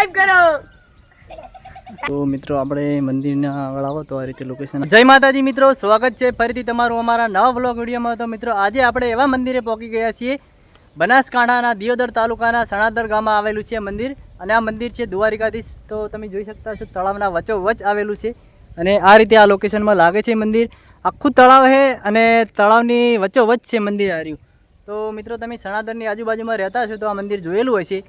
Subscribe કરો. તો મિત્રો, આપણે મંદિરના આગળ આવો તો આ રીતે લોકેશન જય માતાજી મિત્રો, સ્વાગત છે ફરીથી તમારું અમારા નવા વ્લોગ વિડીયોમાં. તો મિત્રો, આજે આપણે એવા મંદિરે પહોંચી ગયા છીએ. બનાસકાંઠાના દિયોદર તાલુકાના સણાદર ગામમાં આવેલું છે મંદિર. અને આ મંદિર છે દ્વારિકાધીશ. તો તમે જોઈ શકતા છો તળાવના વચ્ચોવચ આવેલું છે. અને આ રીતે આ લોકેશનમાં લાગે છે મંદિર. આખું તળાવ છે અને તળાવની વચ્ચોવચ છે મંદિર આ તો મિત્રો, તમે સણાદરની આજુબાજુમાં રહેતા છો તો આ મંદિર જોયેલું હશે.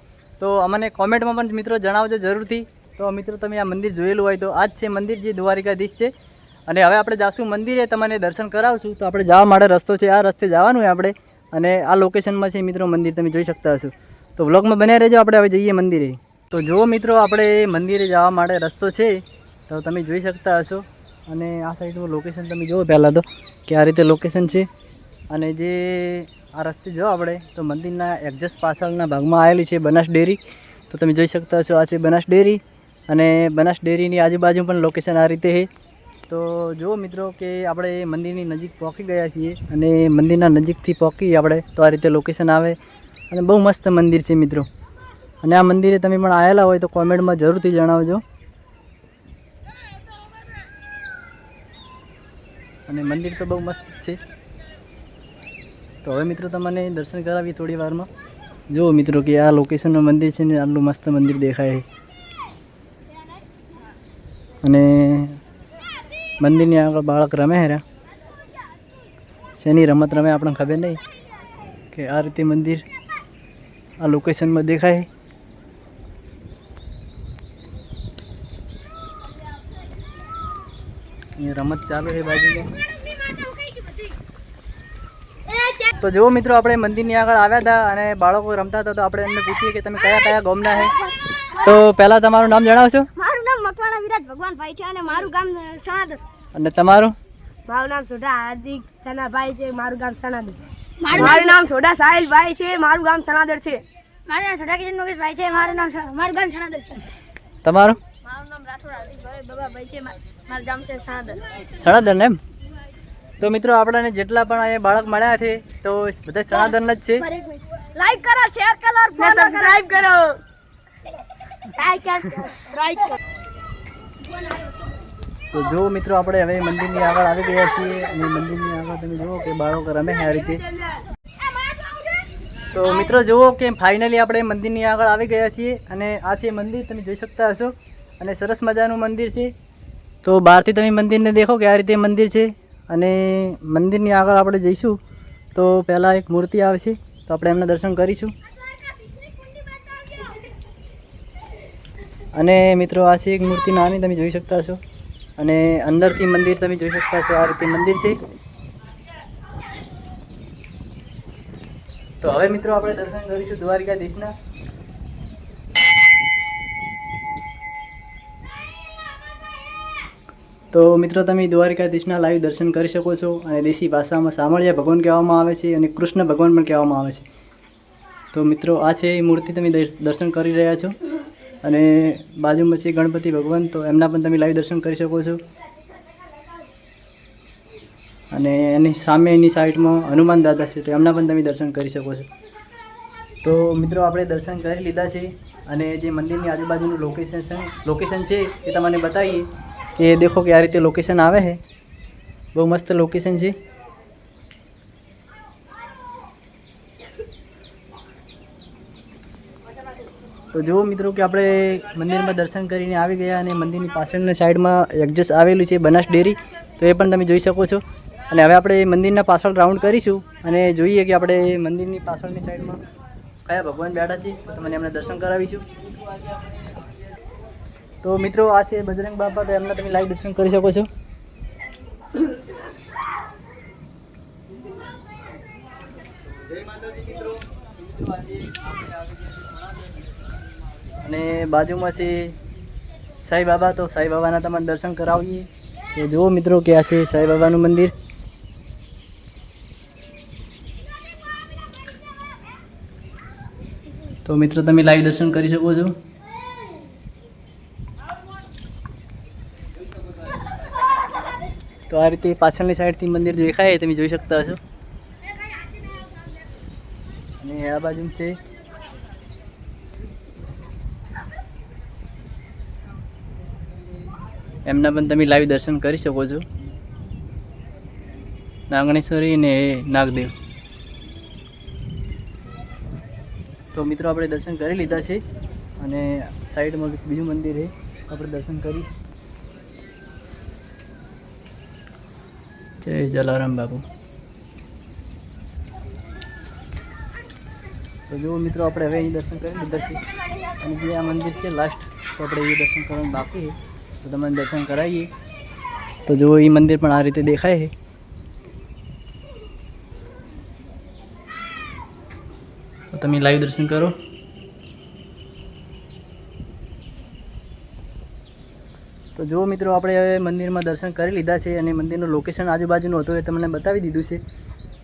તો અમને કોમેન્ટમાં પણ મિત્રો જણાવજો જરૂરથી. તો મિત્રો, તમે આ મંદિર જોયેલું હોય તો આ જ છે મંદિર જે દ્વારિકાધીશ છે. અને હવે આપણે જાશું મંદિરે, તમને દર્શન કરાવશું. તો આપણે જવા માટે રસ્તો છે, આ રસ્તે જવાનું હોય આપણે. અને આ લોકેશનમાં છે મિત્રો મંદિર, તમે જોઈ શકતા હશો. તો વ્લોગમાં બન્યા રહેજો, આપણે હવે જઈએ મંદિરે. તો જો મિત્રો, આપણે મંદિરે જવા માટે રસ્તો છે. તો તમે જોઈ શકતા હશો. અને આ સાઈડનું લોકેશન તમે જુઓ પહેલાં તો, કે આ રીતે લોકેશન છે. અને જે આ રસ્તે જો આપણે, તો મંદિરના એક્ઝેસ્ટ પાછળના ભાગમાં આવેલી છે બનાસ ડેરી. તો તમે જોઈ શકતા હશો આ છે બનાસ ડેરી અને બનાસ ડેરીની આજુબાજુ પણ લોકેશન આ રીતે છે. તો જુઓ મિત્રો કે આપણે મંદિરની નજીક પહોંચી ગયા છીએ અને મંદિરના નજીકથી પહોંચી આપણે, તો આ રીતે લોકેશન આવે. અને બહુ મસ્ત મંદિર છે મિત્રો. અને આ મંદિરે તમે પણ આવેલા હોય તો કોમેન્ટમાં જરૂરથી જણાવજો. અને મંદિર તો બહુ મસ્ત છે. તો હવે મિત્રો તમને દર્શન કરાવી થોડી વારમાં. જુઓ મિત્રો કે આ લોકેશનનું મંદિર છે ને આટલું મસ્ત મંદિર દેખાય અને મંદિરની આગળ બાળક રમે હેરા શેની રમત રમે આપણને ખબર નહીં કે આ રીતે મંદિર આ લોકેશનમાં દેખાય રમત ચાલુ છે બાજુમાં. તો જો મિત્રો આપણે મંદિરની આગળ આવ્યા હતા અને બાળકો રમતા હતા તો આપણે એમને પૂછીએ કે તમે કયા કયા ગામના છે તો પહેલાં તમારું નામ જણાવશો? મારું નામ મકવાણા વિરાટ ભગવાન ભાઈ છે અને મારું ગામ સણાદર અને તમારું? મારું નામ સોઢા હાર્દિક સનાભાઈ છે મારું ગામ સણાદર મારું નામ સોઢા સાહિલભાઈ છે મારું ગામ સણાદર છે. મારું નામ સોઢા કિશન ભાઈ છે મારું નામ મારું ગામ સણાદર છે. તમારું? મારું નામ રાઠોડ હાર્દિકભાઈ બાબાભાઈ છે મારું ગામ છે સણાદર ને એમ? તો મિત્રો આપણને જેટલા પણ અહીંયા બાળક મળ્યા છે તો બધા સણાદન જ છે. લાઈક કરો શેર કરો સબસ્ક્રાઇબ કરો. લાઈક લાઈક તો જો મિત્રો આપણે હવે મંદિરની આગળ આવી ગયા છીએ અને મંદિરની આગળ તમે જુઓ કે બાળકો રમે છે આ રીતે. તો મિત્રો જુઓ કે ફાઇનલી આપણે મંદિરની આગળ આવી ગયા છીએ અને આ છે મંદિર તમે જોઈ શકતા હશો. અને સરસ મજાનું મંદિર છે. તો બહારથી તમે મંદિરને દેખો કે આ રીતે મંદિર છે. અને મંદિરની આગળ આપણે જઈશું, તો પહેલાં એક મૂર્તિ આવશે, તો આપણે એમના દર્શન કરીશું. અને મિત્રો, આ છે એક મૂર્તિ નાની તમે જોઈ શકતા છો. અને અંદરથી મંદિર તમે જોઈ શકતા છો, આ રીતે મંદિર છે. તો હવે મિત્રો, આપણે દર્શન કરીશું દ્વારિકાધીશના. તો મિત્રો, તમે દ્વારકાધીશના લાઈવ દર્શન કરી શકો છો અને દેશી ભાષામાં સામળિયા ભગવાન કહેવામાં આવે છે અને કૃષ્ણ ભગવાન પણ કહેવામાં આવે છે. તો મિત્રો, આ છે એ મૂર્તિ તમે દર્શ- દર્શન કરી રહ્યા છો અને બાજુમાં છે ગણપતિ ભગવાન, તો એમના પણ તમે લાઈવ દર્શન કરી શકો છો. અને એની સામે એની સાઈડમાં હનુમાન દાદા છે, તો એમના પણ તમે દર્શન કરી શકો છો. તો મિત્રો, આપણે દર્શન કરી લીધા છે અને જે મંદિરની આજુબાજુનું લોકેશન લોકેશન છે એ તમને બતાવીએ. કે દેખો કે આ રીતે લોકેશન આવે છે. બહુ મસ્ત લોકેશન છે. તો જુઓ મિત્રો કે આપણે મંદિરમાં દર્શન કરીને આવી ગયા અને મંદિરની પાછળની સાઈડમાં એક્ઝેસ્ટ આવેલું છે બનાસ ડેરી. તો એ પણ તમે જોઈ શકો છો. અને હવે આપણે મંદિરના પાછળ રાઉન્ડ કરીશું અને જોઈએ કે આપણે મંદિરની પાછળની સાઈડમાં કયા ભગવાન બેઠા છે. તો તમને એમને દર્શન કરાવીશું. તો મિત્રો, આ છે બજરંગ બાપા, તો એમના તમે લાઈવ દર્શન કરી શકો છો. અને બાજુમાં છે સાંઈ બાબા, તો સાંઈ બાબાના તમને દર્શન કરાવીએ. તો જુઓ મિત્રો કે આ છે સાંઈ બાબાનું મંદિર. તો મિત્રો, તમે લાઈવ દર્શન કરી શકો છો. તો આ રીતે પાછળની સાઈડથી મંદિર દેખાય, તમે જોઈ શકતા હશો. અને આ બાજુ છે. એમના પણ તમે લાઈવ દર્શન કરી શકો છો. નાગણેશ્વરી ને નાગદેવ. તો મિત્રો, આપણે દર્શન કરી લીધા છે. અને સાઈડમાં બીજું મંદિર છે. આપણે દર્શન કરીશું. જય જલારામ બાપુ. તો જુઓ મિત્રો, આપણે હવે અહીં દર્શન કરી લીધા છે અને જે આ મંદિર છે લાસ્ટ તો આપણે એ દર્શન કરવાનું બાકી છે. તો તમને દર્શન કરાવીએ. તો જુઓ, એ મંદિર પણ આ રીતે દેખાય છે. તો તમે લાઈવ દર્શન કરો. તો જો મિત્રો, આપણે હવે મંદિરમાં દર્શન કરી લીધા છે અને મંદિરનું લોકેશન આજુબાજુનું હતું એ તમને બતાવી દીધું છે.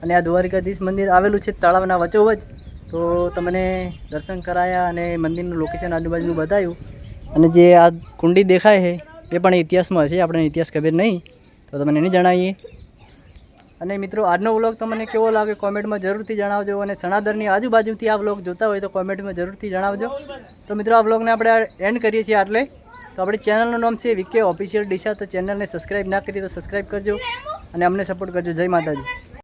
અને આ દ્વારિકાધીશ મંદિર આવેલું છે તળાવના વચોવચ તો તમને દર્શન કરાયા અને મંદિરનું લોકેશન આજુબાજુનું બતાવ્યું. અને જે આ કુંડી દેખાય છે, એ પણ ઇતિહાસમાં હશે આપણે ઇતિહાસ ખબર નહીં. તો તમને નહીં જણાવીએ. અને મિત્રો, આજનો વ્લોગ તમને કેવો લાગે કોમેન્ટમાં જરૂરથી જણાવજો અને સણાદરની આજુબાજુથી આ વ્લોગ જોતા હોય તો કોમેન્ટમાં જરૂરથી જણાવજો. તો મિત્રો, આ વ્લોગને આપણે એન્ડ કરીએ છીએ આટલે. તો આપણી ચેનલનું નામ છે વિકે ઓફિશિયલ ડિશા, તો ચેનલને સબસ્ક્રાઈબ ના કરી તો સબસ્ક્રાઈબ કરજો અને અમને સપોર્ટ કરજો. જય માતાજી.